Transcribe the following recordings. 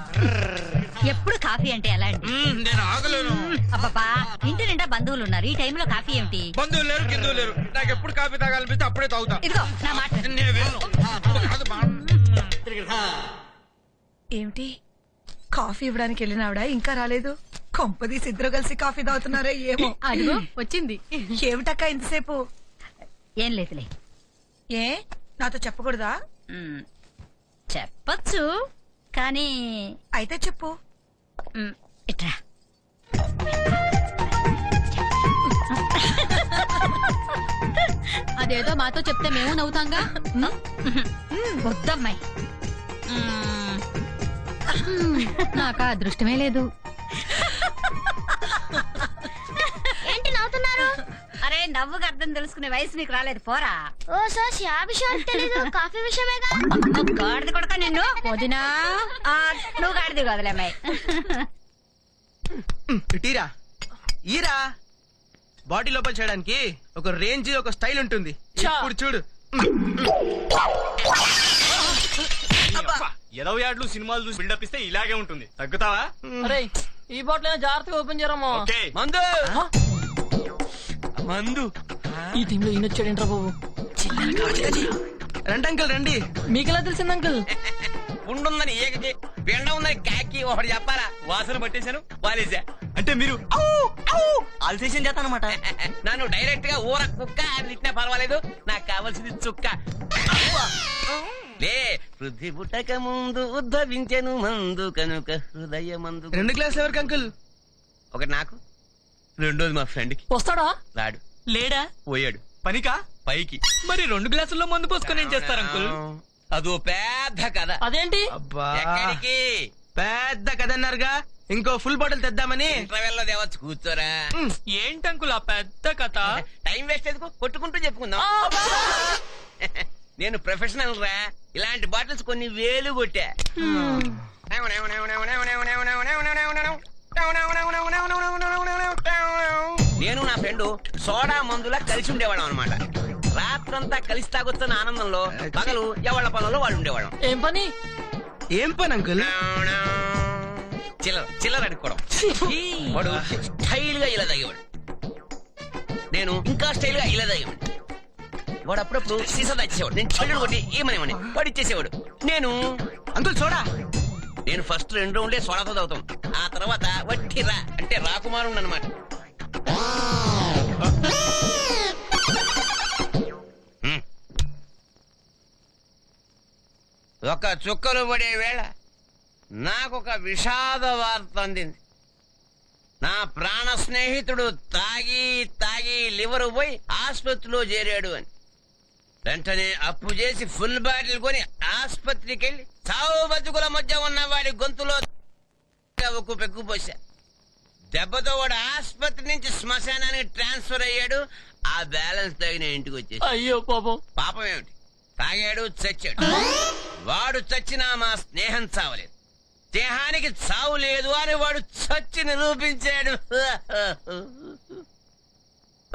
ఎప్పుడు కాఫీ అంటే ఎలా అండి? నేను ఆగలేను. అబ్బబ్బా ఇంటి నిండా బంధువులు ఉన్నారు. ఈ టైంలో కాఫీ ఏమిటి? బంధువులు లేరు గిందువులు లేరు. నాకు ఎప్పుడు కాఫీ తాగాలనిపిస్తే అప్పుడే తాగుతా. ఇదిగో నా మాట నేను వెళ్ళను కాదు బా. ఏమిటి? కాఫీ ఇవ్వడానికి వెళ్ళినావిడ? ఇంకా రాలేదు? కొంపదీసి ఇద్దరు కలిసి కాఫీ తాగుతున్నారా ఏమో. అదిగో వచ్చింది. ఏమిటక్క ఇంతసేపు? ఏం లేదులే. ఏ? నాతో చెప్పకూడదా? మ్, చెప్పచ్చు. కానీ అయితే చెప్పు. మ్, ఇట్రా. అదేదో మాతో చెప్తే మేము నవ్వుతాంగా? వద్దమ్మాయి. మ్, నాకు ఆ అదృష్టమే లేదు. ఏంటి నవ్వుతున్నారు? అరే నవ్వుగా అర్థం తెలుసుకునే వయసు మీకు రాలేదు పోరా. ఓ సార్ ఆ విషయం తెలీదు? కాఫీ విషయమేగా? గాడిద కొడక నిన్ను? వదినా? ఆ, నువ్వు గాడిది కదలే అమ్మాయి. ఇటీరా. ఈరా. బాడీ లోపల చేయడానికి ఒక రేంజ్ ఒక స్టైల్ ఉంటుంది. ఇప్పుడు చూడు. ఎదవ యాడ్లు సినిమాలు చూసి బిల్డప్ ఇస్తే ఇలాగే ఉంటుంది. తగ్గుతావా? అరే ఈ బాటిల్ జాగ్రత్తగా ఓపెన్ చేయరమ్మా ఓకే. మందు. మందు. ఈ టీంలో ఈయన వచ్చాడేంట్రా బాబు? రండి అంకుల్ రండి. మీకెలా తెలిసింది అంకుల్? ఉండుందని ఏకకి పిండ ఉందని కాకి ఒకటి చెప్పాలా? వాసన పట్టేశాను వాలేసా అంటే మీరు ఆల్సేషన్ చేస్తాను అనమాట నన్ను డైరెక్ట్గా ఊర కుక్క అని తిట్టినా పర్వాలేదు నాకు కావాల్సింది చుక్క. లే పృథ్వీ పుట్టక ముందు ఉద్భవించెను మందు కనుక హృదయ మందు. రెండు గ్లాసులు ఎవరికి అంకుల్? ఒకటి నాకు రెండోది మా ఫ్రెండ్కి. వస్తాడా? రాడు. లేడా పోయాడు పనికా పైకి మరి రెండు గ్లాసుల్లో మందు పోసుకొని ఏం చేస్తారు అంకుల్ అదో పెద్ద కథ అదేంటి అబ్బా ఎక్కడికి పెద్ద కథ అన్నారుగా ఇంకో ఫుల్ బాటిల్ తెద్దామని ఇంటర్వెల్లో తేవచ్చు కూర్చోరా ఏంటి అంకుల్ ఆ పెద్ద కథ టైం వేస్ట్ ఎందుకు కొట్టుకుంటూ చెప్పుకుందాం నేను ప్రొఫెషనల్ రా ఇలాంటి బాటిల్స్ కొన్ని వేలు కొట్టా నేను నా ఫ్రెండ్ సోడా మందులా కలిసి ఉండేవాళ్ళం అనమాట రాత్రంతా కలిసి తాగొస్తున్న ఆనందంలో పగలు ఎవళ్ళ పనుల్లో వాళ్ళు ఉండేవాళ్ళం. ఏం పని? ఏం పని అంకుల్? చిల్లర చిల్లర అడుక్కోవడం. వాడు స్టైల్గా ఇలా తాగేవాడు. నేను ఇంకా స్టైల్గా ఇలా తాగేవాడు వాడు అప్పుడప్పుడు సీసా తెచ్చేవాడు నేను చెల్లెడు కొట్టి ఏమనేవాడిని? వాడు ఇచ్చేసేవాడు. నేను అంకుల్ చూడా నేను ఫస్ట్ రెండు రౌండ్లే సోడాతో తాగుతాం. ఆ తర్వాత వట్టి రా అంటే రాకుమారుడు అనమాట Hmm. ఒక చుక్కలు పడే వేళ నాకొక విషాద వార్త అందింది. నా ప్రాణ స్నేహితుడు తాగి తాగి లివర్ పోయి ఆసుపత్రిలో చేరాడు అని. వెంటనే అప్పు చేసి ఫుల్ బాటిల్ కొని ఆసుపత్రికి వెళ్ళి చావు బతుకుల మధ్య ఉన్న వాడి గొంతులో ఉక్కు దెబ్బతో వాడు ఆసుపత్రి నుంచి శ్మశానానికి ట్రాన్స్ఫర్ అయ్యాడు. ఆ బ్యాలెన్స్ తగిన ఇంటికి వచ్చేసి అయ్యో పాపం. పాపం ఏమిటి? తాగాడు చచ్చాడు. వాడు చచ్చినా మా స్నేహం చావలేదు. దేహానికి చావు లేదు అని వాడు చచ్చి నిరూపించాడు.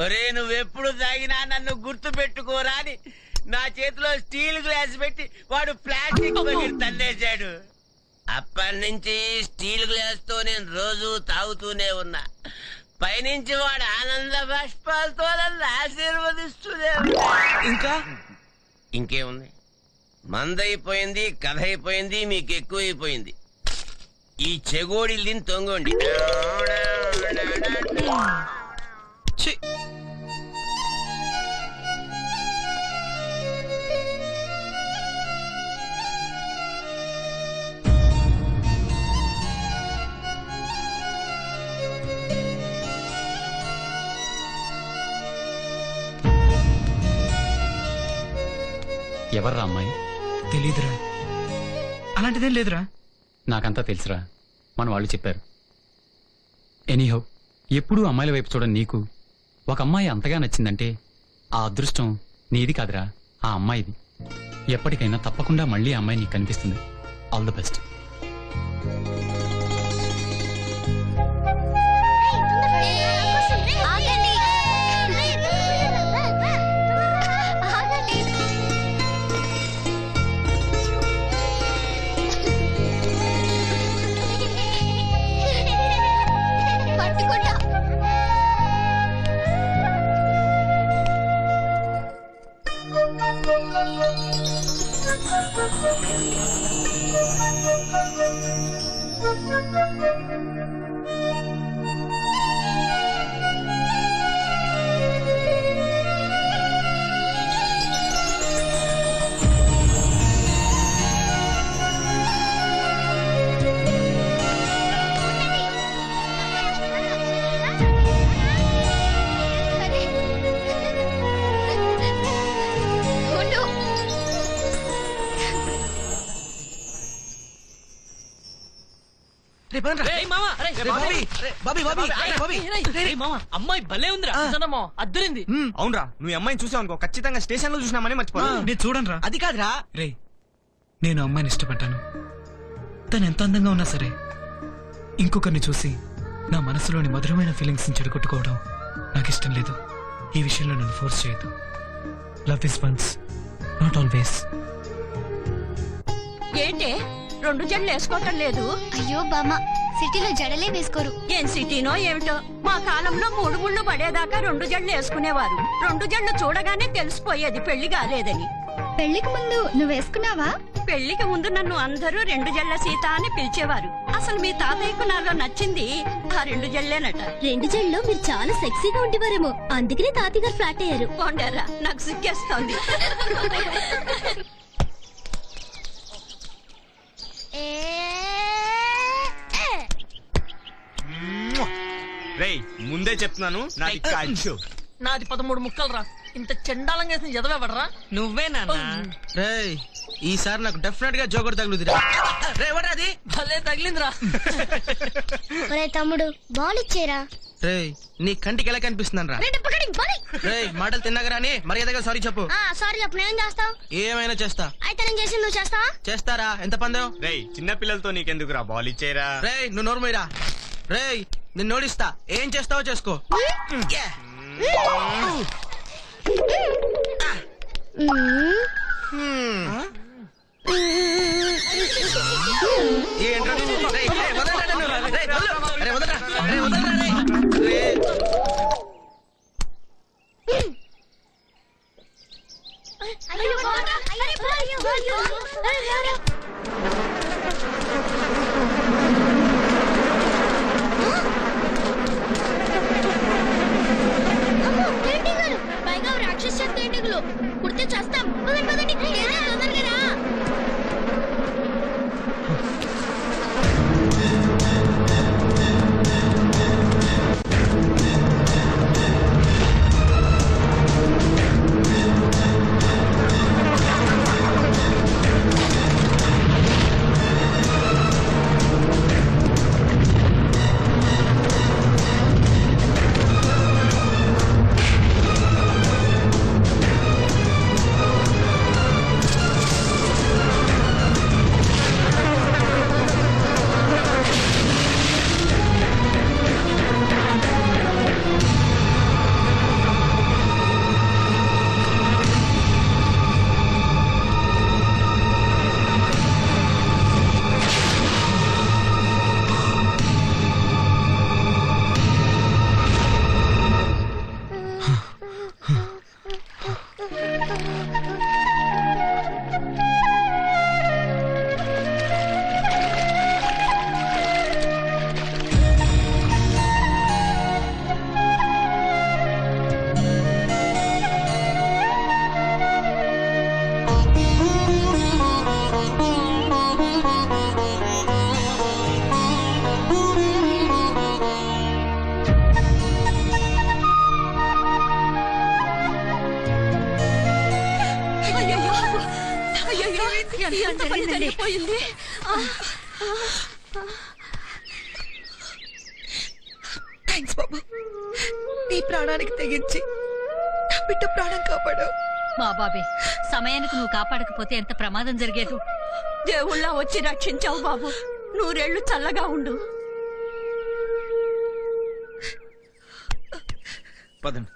ఒరే నువ్వెప్పుడు తాగినా నన్ను గుర్తు పెట్టుకోరా అని నా చేతిలో స్టీల్ గ్లాస్ పెట్టి వాడు ప్లాస్టిక్ బకెట్ తన్నేశాడు. అప్పటి నుంచి స్టీల్ గ్లాస్తో నేను రోజు తాగుతూనే ఉన్నా. పైనుంచి వాడు ఆనంద బాష్పాలతో నన్ను ఆశీర్వదిస్తూనే. ఇంకా? ఇంకేముంది? మందైపోయింది కథ అయిపోయింది మీకు ఎక్కువైపోయింది ఈ చెగోడిల్ని తొంగండి ఎవర్రా అమ్మాయి? తెలీదురా. అలాంటిదేం లేదురా. నాకంతా తెలుసురా. మన వాళ్ళు చెప్పారు. ఎనీహో ఎప్పుడూ అమ్మాయిల వైపు చూడని నీకు ఒక అమ్మాయి అంతగా నచ్చిందంటే ఆ అదృష్టం నీది కాదురా. ఆ అమ్మాయిది. ఎప్పటికైనా తప్పకుండా మళ్ళీ ఆ అమ్మాయి నీకు కనిపిస్తుంది. All the best ¡Cuenta! అమ్మాయి భలే ఉందిరా అద్దరింది. అవునరా నువ్వు అమ్మాయిని చూసావు అనుకో ఖచ్చితంగా స్టేషన్లో చూసినామని మర్చిపో నేను చూడండి రా అది కాదురా. రే నేను అమ్మాయిని ఇష్టపడ్డాను. తను ఎంత అందంగా ఉన్నా సరే ఇంకొకరిని చూసి నా మనసులోని మధురమైన ఫీలింగ్స్ చెడగొట్టుకోవడం నాకు ఇష్టం లేదు. ఈ విషయంలో నన్ను ఫోర్స్ చేయొద్దు. Love is once not always ఏంటే? రెండు జడ్లు వేసుకోవటం లేదు. అయ్యో బామ్మ సిటీలో జడలే వేసుకోరు. ఏం సిటీనో ఏమిటో? మా కాలంలో మూడు ముళ్ళు పడేదాకా రెండు జడ్లు వేసుకునేవారు. రెండు జడ్లు చూడగానే తెలిసిపోయేది పెళ్ళి కాలేదని. పెళ్ళికి ముందు నువ్వు వేసుకున్నావా? పెళ్ళికి ముందు నన్ను అందరూ రెండు జడ్ల సీత అని పిలిచేవారు. అసలు మీ తాతయ్యకు నాలో నచ్చింది ఆ రెండు జడ్లేనట రెండు జడలో మీరు చాలా సెక్సీగా ఉండేవారేమో. అందుకనే తాతయ్య గారు ఫ్లాట్ అయ్యారు. పోండారా నాకు సిగ్గేస్తోంది. రేయ్ ముందే చెప్తున్నాను నాది కాల్చు. నాది పదమూడు ముక్కలు రా ఇంత చెండాలంగా వేసిన ఎదవెవడరా నువ్వే నాన్న. రేయ్ ఈసారి నాకు డెఫినెట్గా జోకర్ తగులుదిరా. రే అది? భలే తగిలిందిరా. తమ్ముడు బాల్ ఇచ్చేరా? రేయ్ నీ కంటికి ఎలా కనిపిస్తుందరా రేయ్ మాటలు తిన్నాక రాని మర్యాదగా సారీ చెప్పు. సారీ చెప్పు నేను చేస్తావు ఏమైనా చేస్తా. అయితే నేను చేసి నువ్వు చేస్తావా? చేస్తారా? ఎంత పందెం? రేయ్ చిన్న పిల్లలతో నీకెందుకురా బాల్ ఇచ్చేరా రేయ్ నువ్వు నోరుమీరా రేయ్ నిన్ను ఓడిస్తా ఏం చేస్తావో చేసుకో. ఏంట్రా నువ్వు? రేయ్, రేయ్, వదలరా నన్ను. రేయ్, వదలు. రేయ్, వదలరా. రేయ్, వదలరా, రేయ్. రేయ్. అయ్యో బాల్ అయ్యో బాల్ అయ్యో బాల్ అమ్మో, తేనెటీగలు. పైగా రాక్షస తేనెటీగలు కుడితే చేస్తాం. పదండి పదండి. జరిగిపోయింది థ్యాంక్స్ బాబు. నీ ప్రాణానికి తెగించి నా బిడ్డ ప్రాణం కాపాడావు మా బాబే సమయానికి నువ్వు కాపాడకపోతే ఎంత ప్రమాదం జరిగేదు? దేవుళ్ళ వచ్చి రక్షించావు బాబు. నూరేళ్ళు చల్లగా ఉండు. పదండి.